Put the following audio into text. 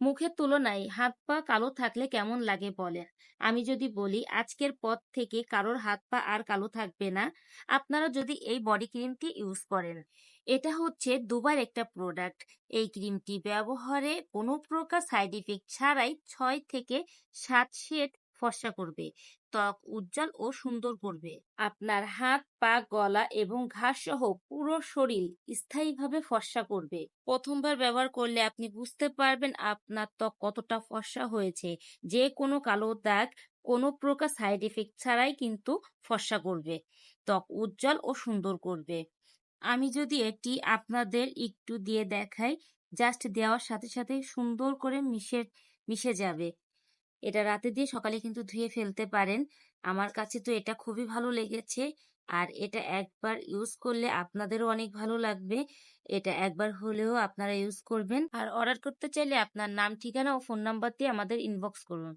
মুখের তুলনায় হাত পা কালো থাকলে কেমন লাগে বলেন? আমি যদি বলি, আজকের পর থেকে কারোর হাত পা আর কালো থাকবে না। আপনারা যদি এই বডি ক্রিমটি ইউজ করেন। এটা হচ্ছে দুবার একটা প্রোডাক্ট। এই ক্রিমটি ব্যবহারে কোনো প্রকার সাইড ইফেক্ট ছাড়াই ছয় থেকে সাত শেড ফর্সা করবে। ত্বক উজ্জ্বল ও সুন্দর করবে। আপনার হাত, পা, গলা এবং ঘাস সহ পুরো শরীর স্থায়ীভাবে ফর্সা করবে। প্রথমবার ব্যবহার করলে আপনি বুঝতে পারবেন আপনার ত্বক কতটা ফর্সা হয়েছে। যে কোনো কালো দাগ কোনো প্রকার সাইড এফেক্ট ছাড়াই কিন্তু ফর্সা করবে। ত্বক উজ্জ্বল ও সুন্দর করবে। আমি যদি এটি আপনাদের একটু দিয়ে দেখাই, জাস্ট দেওয়ার সাথে সাথে সুন্দর করে মিশে মিশে যাবে। এটা রাতে দিয়ে সকালে কিন্তু ধুয়ে ফেলতে পারেন। আমার কাছে তো এটা খুবই ভালো লেগেছে। আর এটা একবার ইউজ করলে আপনাদেরও অনেক ভালো লাগবে। এটা একবার হলেও আপনারা ইউজ করবেন। আর অর্ডার করতে চাইলে আপনার নাম, ঠিকানা ও ফোন নাম্বার দিয়ে আমাদের ইনবক্স করুন।